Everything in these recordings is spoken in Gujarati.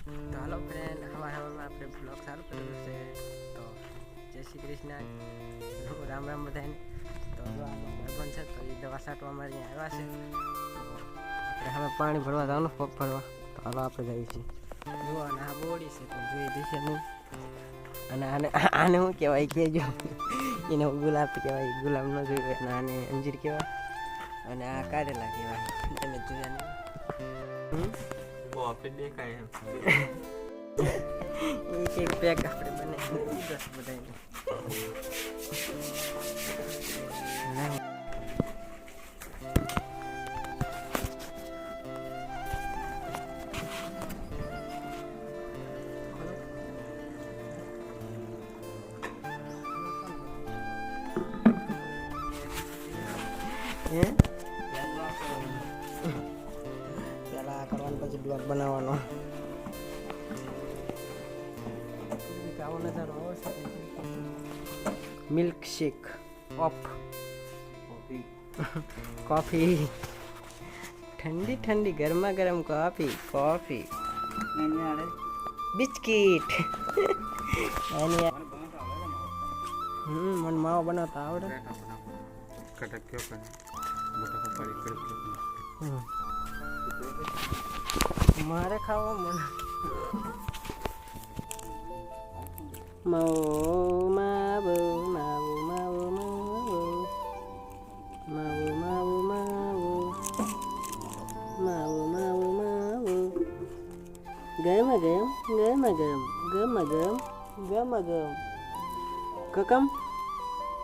તો હાલો ફ્રેન્ડ હવાર હવારમાં આપણે બ્લોગ સારું કર્યું છે. તો જય શ્રી કૃષ્ણ. રામ રામ બધાને. તો જો ભાઈબંધ છે, તો એ દવા છાંટવા અમારે આવ્યા છે. આપણે હવે પાણી ભરવા જવાનું, પગ ભરવા. તો હાલો આપણે જઈએ છીએ. જો અને આ બોડી છે, તો જોઈ દેશે નહીં. અને આને આને શું કહેવાય, કહેજો. એને ગુલાબ કહેવાય, ગુલાબ ન જોયું અને આને અંજીર કહેવાય. અને આ કારેલા કહેવાય. તમે જોયા નહીં. બાપે દેખાય એક એક પેક આપણે બનાવી દસ બધાને Yeah. બ્લોગ બનાવવાનો. આવો નજારો મિલ્ક શેક ઓફ કોફી ઠંડી ઠંડી ગરમા ગરમ કોફી કોફી બિસ્કીટ એની હમ મને માવો બનાવતા આવડે. કટક કયો કરે મોટા હમ. મારે ખાવા મને. માવો માવો માવો માવો માવો. માવો માવો માવો. માવો માવો માવો. ગરમ ગરમ ગરમ ગરમ ગરમ ગમ ગરમ ગમ. કકમ?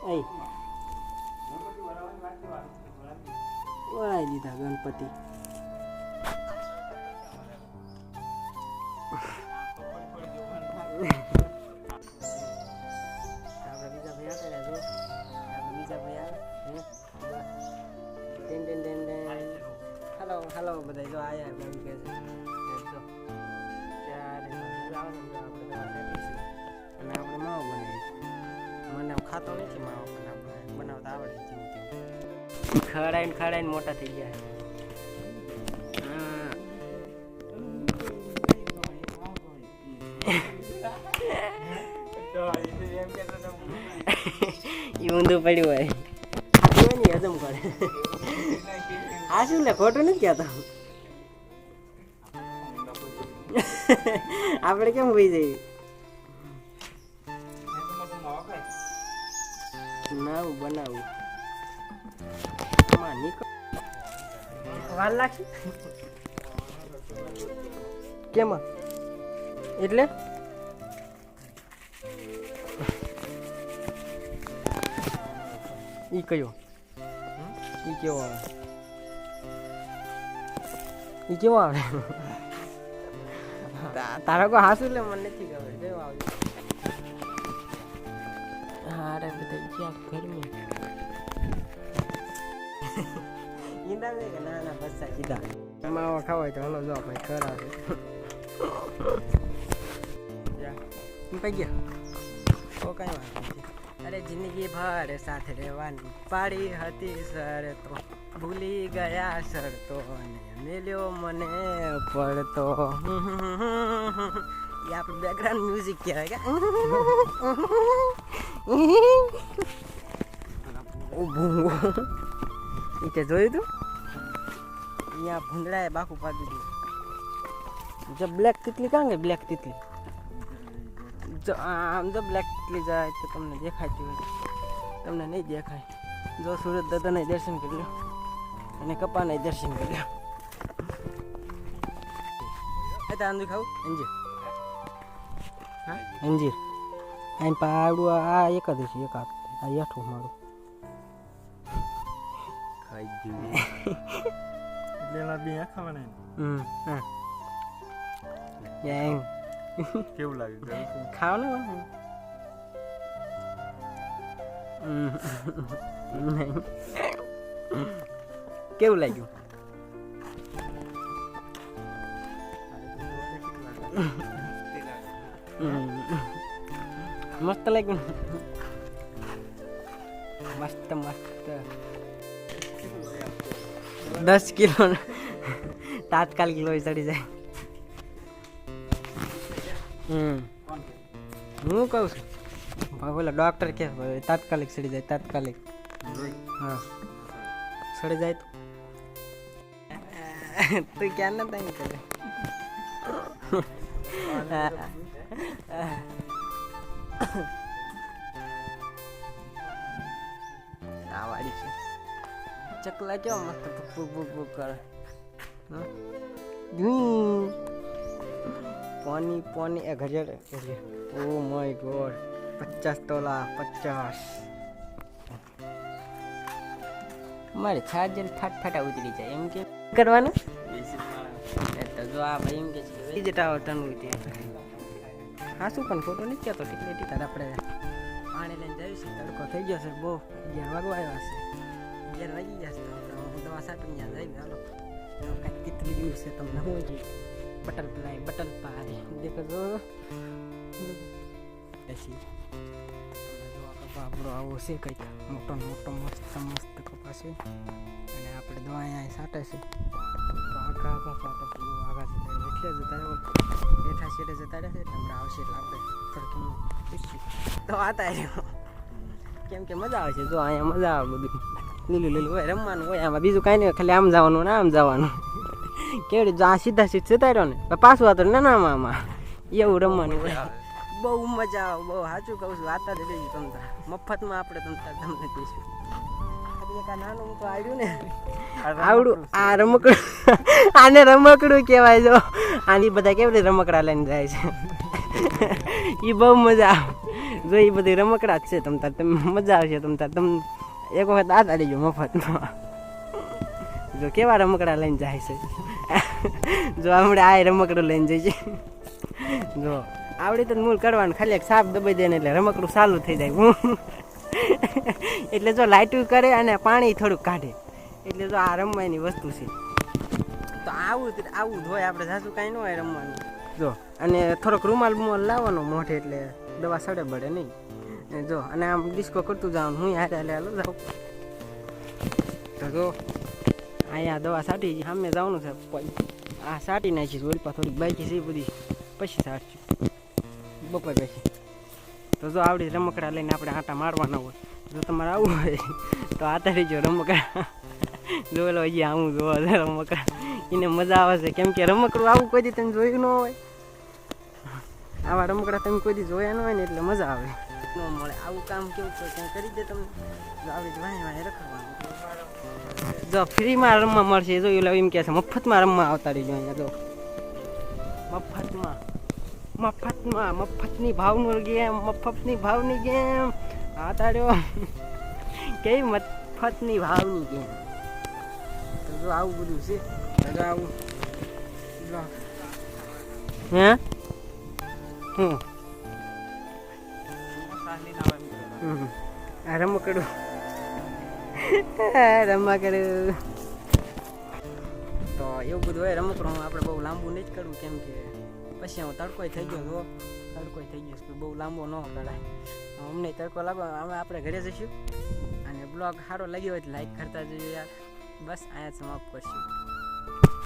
આઈ. વળાઈ દીધા ગણપતિ. હાલો બધા જો આયા એમ કે છે. અને આપણે માવો બનાવી મને ખાતો નથી માવો, પણ આપણે બનાવતા આવડે જેવું તેવું. ખડાઈને ખડાઈને મોટા થઈ ગયા. ઊંધું પડ્યું હોય. હજમ કરે? આ શું લે, ખોટું નથી કહેતા? આપણે કેમ ભાઈ જઈએ? નાવું બનાવું. વાર લાગશે? કેમાં? એટલે? ઈ કયો? ઈ કેવો ઈ કેવો આવે? તારા કો હાસુ લે મને નથી ખબર કેવો આવે? હારે બધા ક્યાં ગરમી ઈંડા લે કે ના ના બસ સીધા તમારો ખાવા હોય તો હલો જો ભાઈ ખરા છે એમ કઈ ગયા? તો કઈ નથી. અરે જિંદગી ભર સાથે રહેવાની. પાડી હતી સર તો ભૂલી ગયા સર તો મેલ્યો મને પડતો. એ આપણું બેકગ્રાઉન્ડ મ્યુઝિક કહેવાય કે. તે જોયું તું? અહીંયા ભૂંદડાએ બાકુ પાડી દીધું જો બ્લેક તિતલી કાં કે બ્લેક તિતલી? જો, આમ જો બ્લેક તિતલી જાય તો તમને દેખાતી હોય. તમને નહીં દેખાય. જો સુરત દાદાને દર્શન કરી લો અને કપાને દર્શન કરી લો ta ăn được không anh gì? Anh gì? Anh pa đua à cái à, cái gì cái à cái thùng mà khai gì? Đây là bia không anh ừ à. Dạ dạ. Vàng kêu là kháo nó quá ừ. kêu lại gì મસ્ત લાગ્યું મસ્ત મસ્ત દસ કિલો તાત્કાલિક લોહી ચડી જાય હમ હું કહું છું બોલો ડૉક્ટર કે તાત્કાલિક સડી જાય તાત્કાલિક હા સડી જાય તું તું ક્યાં ના થાય કરે આ છે ચકલા કેવો મસ્ત ભૂક ભૂક ભૂક કરે? પોની પોની એ ઘડિયાળ ઓ માય ગોડ પચાસ તોલા પચાસ મારે ચાર્જર ફાટ ફાટા ઉતરી જાય એમ કે કરવાનું જો આ ભાઈ એમ કે છે જ ટાવર ટન ઉતરી હા શું પણ ફોટો નથી કહેતો ટીકલી ટી તારે આપણે પાણી લઈને જઈશું છે તડકો થઈ ગયો છે, બહુ અગિયાર વાગવા આવ્યા છે. અગિયાર વાગી ગયા છે હું દવા સાપી ત્યાં જઈ હાલો. કાંઈક કેટલી દિવસ છે, તમને હું જોઈએ બટન પ્લાય બટન પાય દેખો જો. પછી આપણો આવો છે કંઈક મોટો મોટો, મસ્ત મસ્ત કપાસ છે. અને આપણે દવા અહીંયા સાટે છે. આખા આખા સાટે જતા રહે. જતા રહે જતા રહે હમણાં આવશે એટલે આપણે પૂછીશું તો આતા રહ્યો કેમ કે મજા આવે છે, જો અહીંયા મજા આવે બધું. લીલું લીલું હોય, રમવાનું હોય, આમાં બીજું કાંઈ નહીં, ખાલી આમ જવાનું ને આમ જવાનું. કેવું જો આ સીધા સીધ જતા રહ્યો ને પાછું આતો ના ના, આમાં એવું રમવાનું હોય. બહુ મજા આવે, બહુ સાચું કહું છું આતા જ રહેજો તમતા મફતમાં આપણે તમતા તમને કહીશું આવડું. આ રમકડું. આને રમકડું કહેવાય જો. આની બધા કેવડી રમકડા લઈને જાય છે. એ બહુ મજા આવે. જો એ બધી રમકડા જ છે તમે મજા આવશે તમતા તમ એક વખત આ તારી ગયો મફતમાં. જો કેવા રમકડા લઈને જાય છે. જો આપણે આ રમકડું લઈને જઈએ જો. આવડી તો મૂળ કરવાનું. ખાલી એક સાપ દબાઈ દે ને એટલે રમકડું ચાલુ થઈ જાય. હું એટલે જો લાઇટું કરે અને પાણી થોડુંક કાઢે. એટલે જો આ રમવાની વસ્તુ છે. તો આવું આવું જ હોય આપણે સાસુ કાંઈ ન હોય રમવાનું. જો, અને થોડોક રૂમાલ બુમાલ લાવવાનો મોઢે એટલે દવા સડે બળે નહીં જો, અને આમ ડિસ્કો કરતું જવાનું, હું હારે હાલે હાલો જાઉં. તો જો, અહીંયા દવા સાટી સામે જવાનું છે. આ સાટી નાખીશ ઓલપા થોડીક બાકી છે બધી. પછી સાટશું. બપોર પછી. તો જો, આવડી રમકડા લઈને આપણે આટા મારવાના હોય. જો તમારે આવવું હોય તો આ તારી જો રમકડા. જો લો હજી આવું જોવો છે રમકડા. એને મજા આવે છે. કેમ કે રમકડું આવું કોઈ દી તમે જોયું ન હોય. આવા રમકડા તમે કોઈ દી જોયા ન હોય ને એટલે મજા આવે. ન મળે. આવું કામ કેવું છે? ત્યાં કરી દે તમે આવી જ વાંહે વાંહે રખડવાનું. જો ફ્રીમાં રમવા મળશે. જો એટલે એમ કહે છે, મફતમાં રમવા આવતા રહીજો અહીંયા, જો. મફતમાં. મફતમાં. મફતની ભાવનું ગેમ, મફતની ભાવની ગેમ. આ તાર્યો કેવી મફતની ભાવની ગેમ તો જો આવું બધું છે તો જો આવું જો. હે હું હમ. આ રમકડું આ રમકડું તો એવું બધું હોય રમકડું આપણે બહુ લાંબુ નહીં જ કરવું કેમ કે પછી હું તડકોય થઈ ગયો જો તડકોય થઈ ગયો છે, બહુ લાંબો ન કરાય. અમને તડકો લાગો અમે આપણે ઘરે જઈશું. અને બ્લોગ સારો લાગ્યો હોય તો લાઈક કરતા જઈએ બસ, અહીંયા સમાપ્ત કરશું.